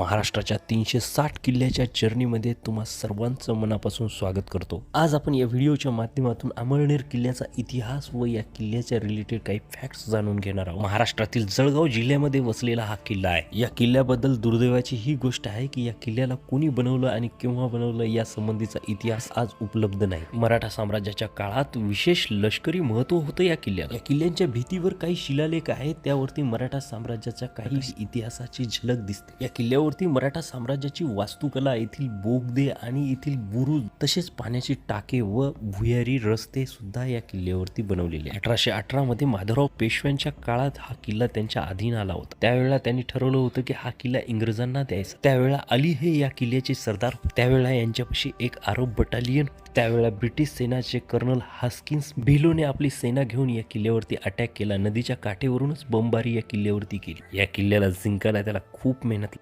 महाराष्ट्राच्या तीनशे साठ किल्ल्याच्या जर्नीमध्ये तुम्हा सर्वांचं मनापासून स्वागत करतो. आज आपण या व्हिडिओच्या माध्यमातून अमळनेर किल्ल्याचा इतिहास व या किल्ल्याच्या रिलेटेड काही फॅक्ट्स जाणून घेणार आहोत. महाराष्ट्रातील जळगाव जिल्ह्यामध्ये वसलेला हा किल्ला आहे. या किल्ल्याबद्दल दुर्दैवाची ही गोष्ट आहे की या किल्ल्याला कोणी बनवलं आणि केव्हा बनवलं या संबंधीचा इतिहास आज उपलब्ध नाही. मराठा साम्राज्याच्या काळात विशेष लष्करी महत्त्व होतं या किल्ल्याला. या किल्ल्यांच्या भीतीवर काही शिलालेख आहेत त्यावरती मराठा साम्राज्याच्या काही इतिहासाची झलक दिसते. या किल्ल्यावर किल्ल्यावरती मराठा साम्राज्याची वास्तुकला येथील बोगदे आणि येथील बुरुज तसेच पाण्याची टाके व भुयारी रस्ते सुद्धा या किल्ल्यावरती बनवलेले अठराशे अठरा मध्ये माधवराव पेशव्यांच्या काळात हा किल्ला त्यांच्या अधीन आला होता. त्यावेळेला त्यांनी ठरवलं होतं की हा किल्ला इंग्रजांना द्यायचा. त्यावेळेला अली हे या किल्ल्याचे सरदार त्यावेळा त्यावेळेला यांच्यापाशी एक आरोप बटालियन त्यावेळेला ब्रिटिश सेनाचे कर्नल हास्किन्स बिलोने आपली सेना घेऊन या किल्ल्यावरती अटॅक केला. नदीच्या काठेवरूनच बमबारी या किल्ल्यावरती केली या किल्ल्याला जिंकायला त्याला खूप मेहनत